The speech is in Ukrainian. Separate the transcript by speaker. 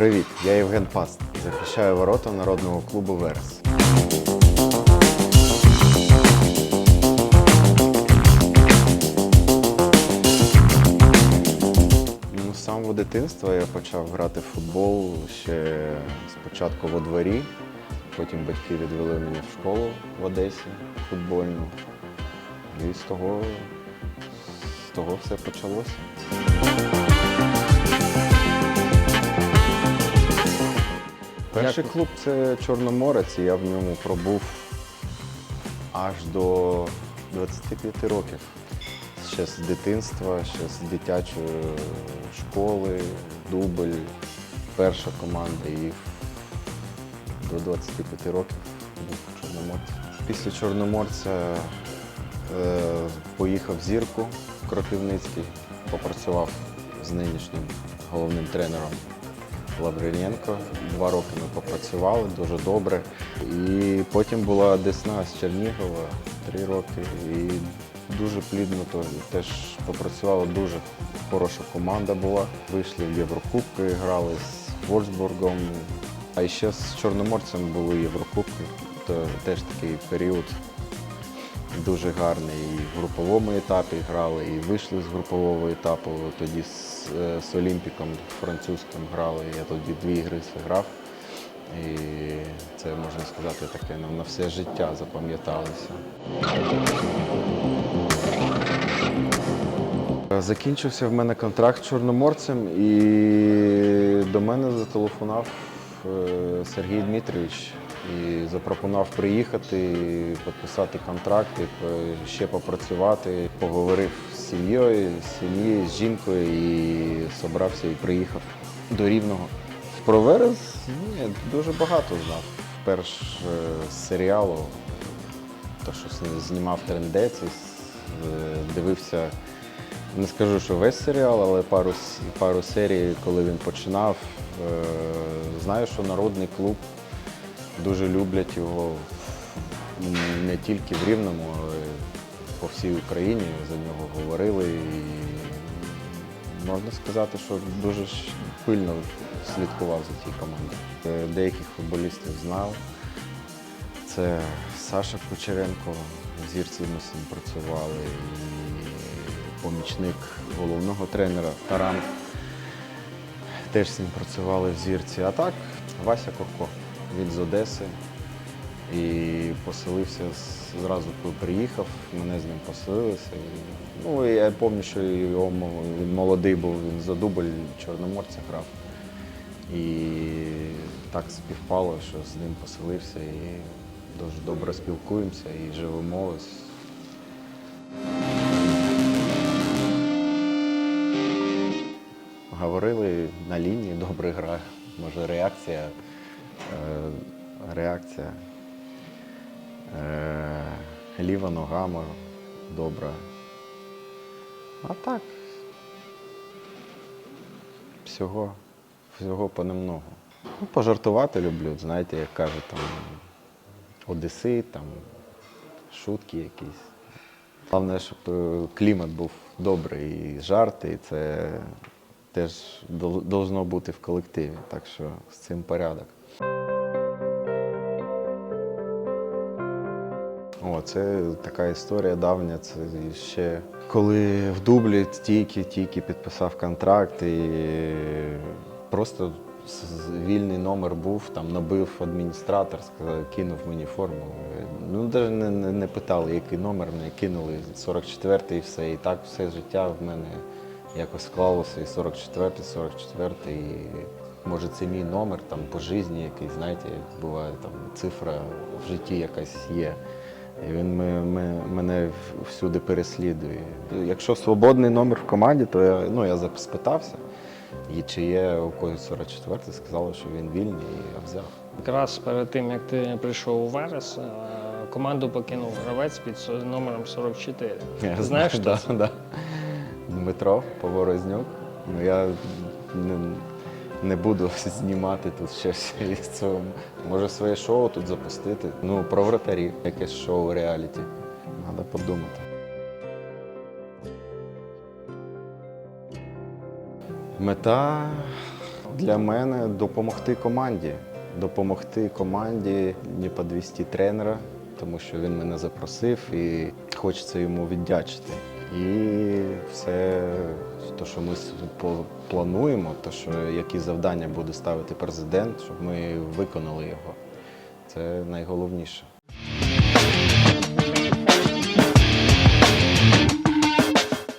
Speaker 1: Привіт, я Євген Паст. Захищаю ворота народного клубу Верес. Ну, з самого дитинства я почав грати в футбол ще спочатку во дворі, потім батьки відвели мене в школу в Одесі футбольну. І з того, з того все почалося. Перший клуб це Чорноморець, і я в ньому пробув аж до 25 років. Ще з дитинства, ще з дитячої школи, дубль, перша команда і до 25 років був Чорноморці. Після Чорноморця е, поїхав в зірку в Кропивницький, попрацював з нинішнім головним тренером Лавриненко. Два роки ми попрацювали дуже добре. І потім була Десна з Чернігова три роки. І дуже плідно теж попрацювала дуже хороша команда була. Вийшли в Єврокубки, грали з Вольсбургом. А ще з Чорноморцем були Єврокубки. То теж такий період дуже гарний. І в груповому етапі грали, і вийшли з групового етапу. Тоді з, е, з Олімпіком французьким грали. Я тоді дві гри зіграв. І це можна сказати таке ну, на все життя запам'яталося. Закінчився в мене контракт з чорноморцем, і до мене зателефонував Сергій Дмитрович і запропонував приїхати, підписати контракт, е, ще попрацювати. Поговорив з сім'єю, з сім'єю, з жінкою і зібрався і приїхав до Рівного. Про Верес ні, дуже багато знав. Перш е, з серіалу, то що знімав трендець, е, дивився. Не скажу, що весь серіал, але пару, пару серій, коли він починав. Е, Знаю, що народний клуб дуже люблять його не тільки в Рівному, але й по всій Україні за нього говорили. І можна сказати, що дуже пильно слідкував за цією командою. Е, Деяких футболістів знав. Це Саша Кучеренко, зірці ми з ним працювали, помічник головного тренера Таран. Теж з ним працювали в зірці. А так, Вася Курко. Він з Одеси і поселився зразу, коли приїхав, мене з ним поселилися. Ну, я пам'ятаю, що його, він молодий був, він за дубль Чорноморця грав. І так співпало, що з ним поселився і дуже добре спілкуємося і живемо. Говорили на лінії, добре грає. Може реакція. Е, реакція. Е, ліва нога добра. А так. Всього, всього понемногу. Ну, пожартувати люблю, знаєте, як кажуть, там Одеси, там шутки якісь. Головне, щоб е, клімат був добрий і жарти, і це теж дол- должно бути в колективі. Так що з цим порядок. О, це така історія давня. Це ще коли в дублі тільки-тільки підписав контракт і просто вільний номер був, там набив адміністратор, сказав, кинув мені форму. Ну, навіть не, не, не питали, який номер, мені кинули 44-й і все. І так все життя в мене якось склалося. І 44-й, 44-й. І, може, це мій номер там по житті якийсь, знаєте, як буває там цифра в житті якась є. І він ми, ми, мене всюди переслідує. Якщо свободний номер в команді, то я, ну, я спитався, і чи є у когось 44 сказали, що він вільний, і я взяв.
Speaker 2: Якраз перед тим, як ти прийшов у Верес, е, команду покинув гравець під номером 44.
Speaker 1: Я
Speaker 2: знаєш,
Speaker 1: знаю,
Speaker 2: хто
Speaker 1: да, да. Дмитро Поворознюк. Ну, я не, не буду знімати тут щось із цього. Може своє шоу тут запустити. Ну, про вратарів, якесь шоу реаліті. Треба подумати. Мета Для мене допомогти команді. Допомогти команді не по 200 тренера, тому що він мене запросив і хочеться йому віддячити. І все, те, що ми плануємо, то, що які завдання буде ставити президент, щоб ми виконали його. Це найголовніше.